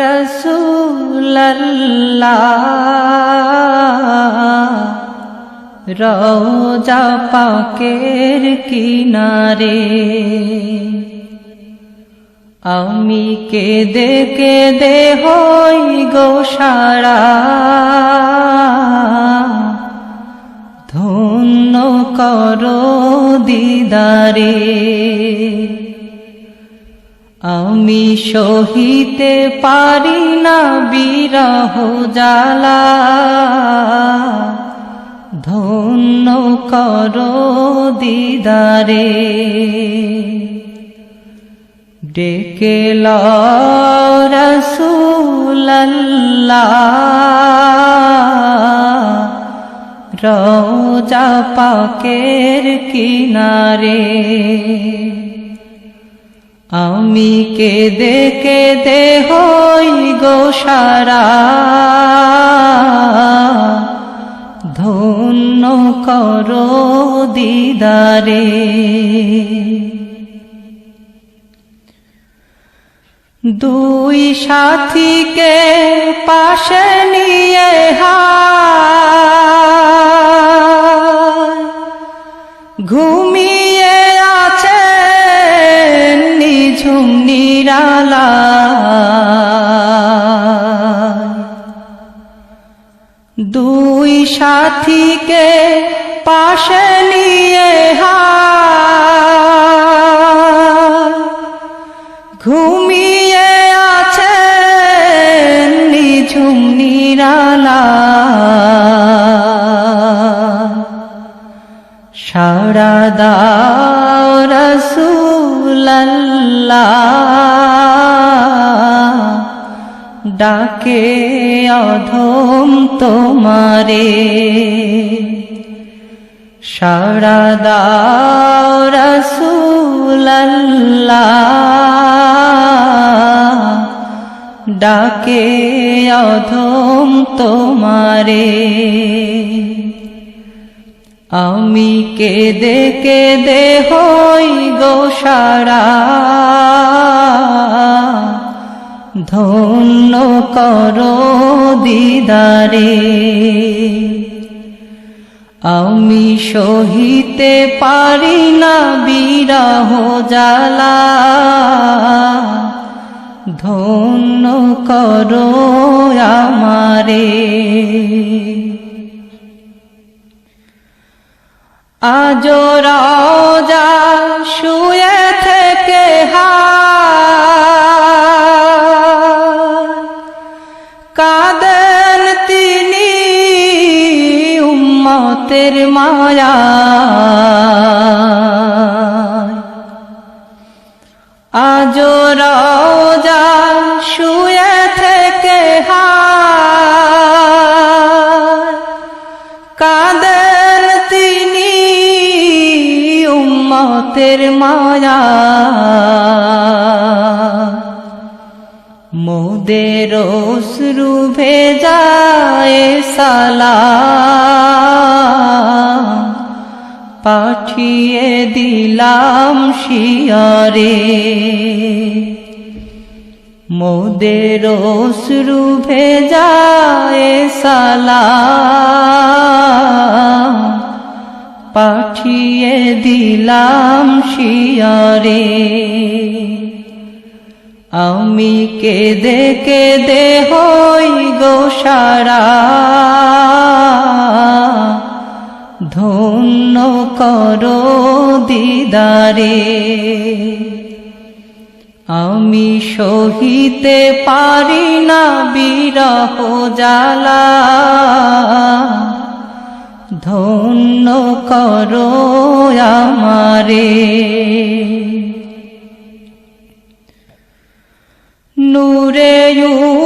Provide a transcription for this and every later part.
রসুল্লাহ রওজা পাকের কিনারে আমি কেঁদে কেঁদে হই গো সারা ধন্য করো দিদারে আমি সহিতে পারি না বিরহ জালা ধন্য করো দিদারে। ডেকে রসুল্লাহ রোজা পাকের কিনারে। আমি কেঁদে কেঁদে হই গো সারা। ধন্য করো দিদারে। দুই সাথীকে পাশে নিয়ে সাথীকে পাশে নিয়ে হায় ঘুমিয়ে আছে নিঝুম নিরালা। সারা ডাকে অধম তোমারে। সারা দাও ডাকে অধম তোমারে। আমি কেঁদে কেঁদে হই গো সারা। ধন্য করো দিদারে। আমি সহিতে পারি না বিরহ জালা ধন্য করো আমারে। আজ রাজা শুয়ে উম্মতের মায়া। আজ রাজা শুয়ে থেকে কাদেন তিনি উম্মতের মায়া। মোদের অশ্রু ভেজায় সালা। পাঠিয়ে দিলাম শিয়রে। মোদের অশ্রু ভেজায় সালা পাঠিয়ে দিলাম শিয়রে। আমি কেঁদে কেঁদে হই গো সারা। ধন্য করো দিদারে। আমি সহিতে পারি না বিরহ জালা ধন্য করো আমারে। নূরে উজ্জ্বল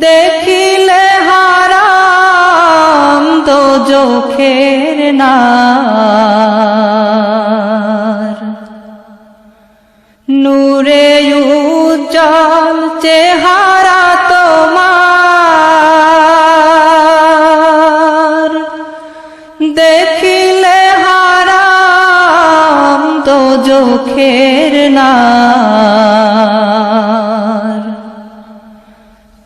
দেখিলে হারাম দো চোখের নার। নূরে উজ্জ্বল চেহারা তোমার। দেখিলে হারাম তো চোখের না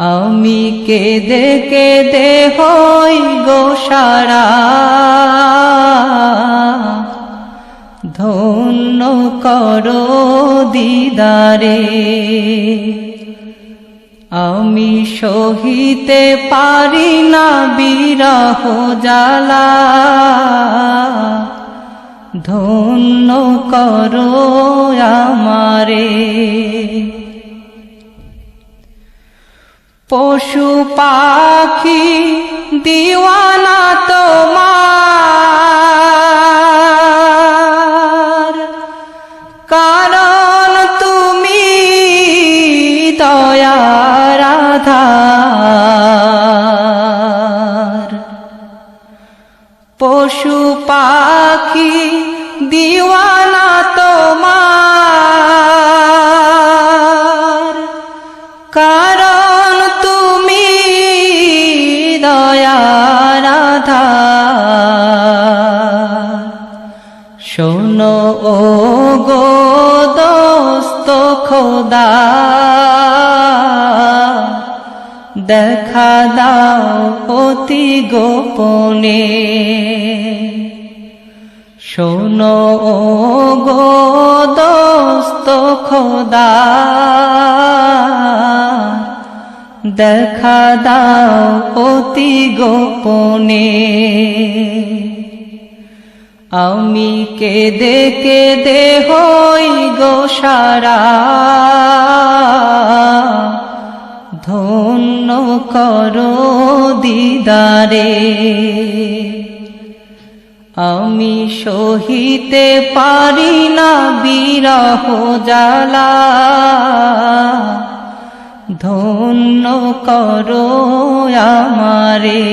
আমি কেঁদে কেঁদে হই গো সারা। ধন্য করো দিদারে, আমি সহিতে পারি না বিরহ জালা ধন্য করো আমারে। পশু পাখি দিওয়ানা তোমার। কারণ তুমি দয়ার আধার পশু পাখি দিওয়ানা তোমার। কারণ দয়ার আধার শোনো ও গো দোস্ত খোদা, দেখা দাও অতি গোপনে। শোনো ও গো দোস্ত খোদা দেখা দাও অতি গোপনে। আমি কেঁদে কেঁদে হই গো সারা। ধন্য করো দিদারে। আমি সহিতে পারি না বিরহ জালা ধন্য করো আমারে।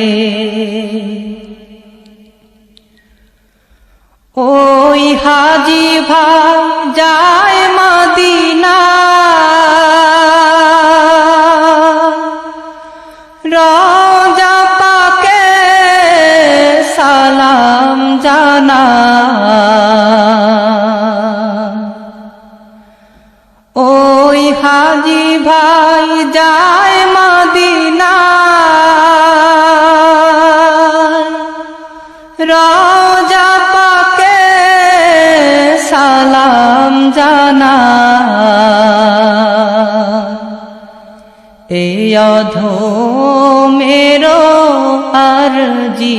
ওই হাজি ভাই যায় মদিনা। রাজা পাকে সালাম জানা জানা এ অধো মেরো আরজি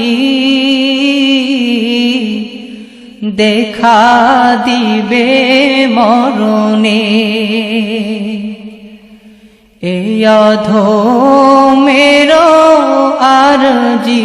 দেখা দিবে মরণে। এই অধো মেরো আরজি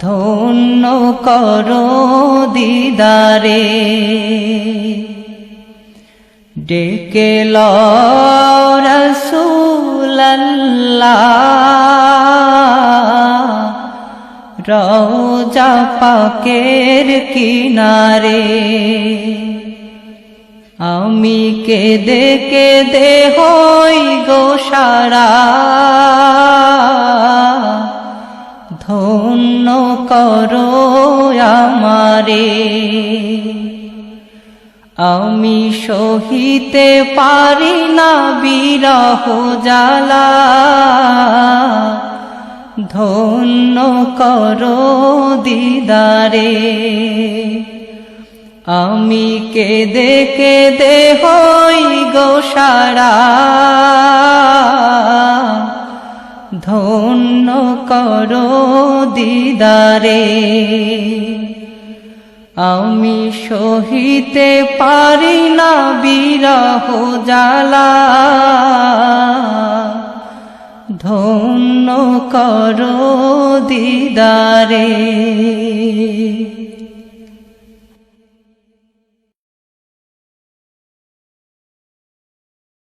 ধন্য করো দিদারে। ডেকে রওজা পাকের কিনারে। আমি কেঁদে কেঁদে হই গো ধন্য করো আমারে। আমি সহিতে পারি না বিরহ জালা ধন্য করো দিদারে। আমি কেঁদে কেঁদে হই গো সারা। ধন্য করো দিদারে। আমি সহিতে পারি না বিরহ জালা ধন্য করো দিদারে।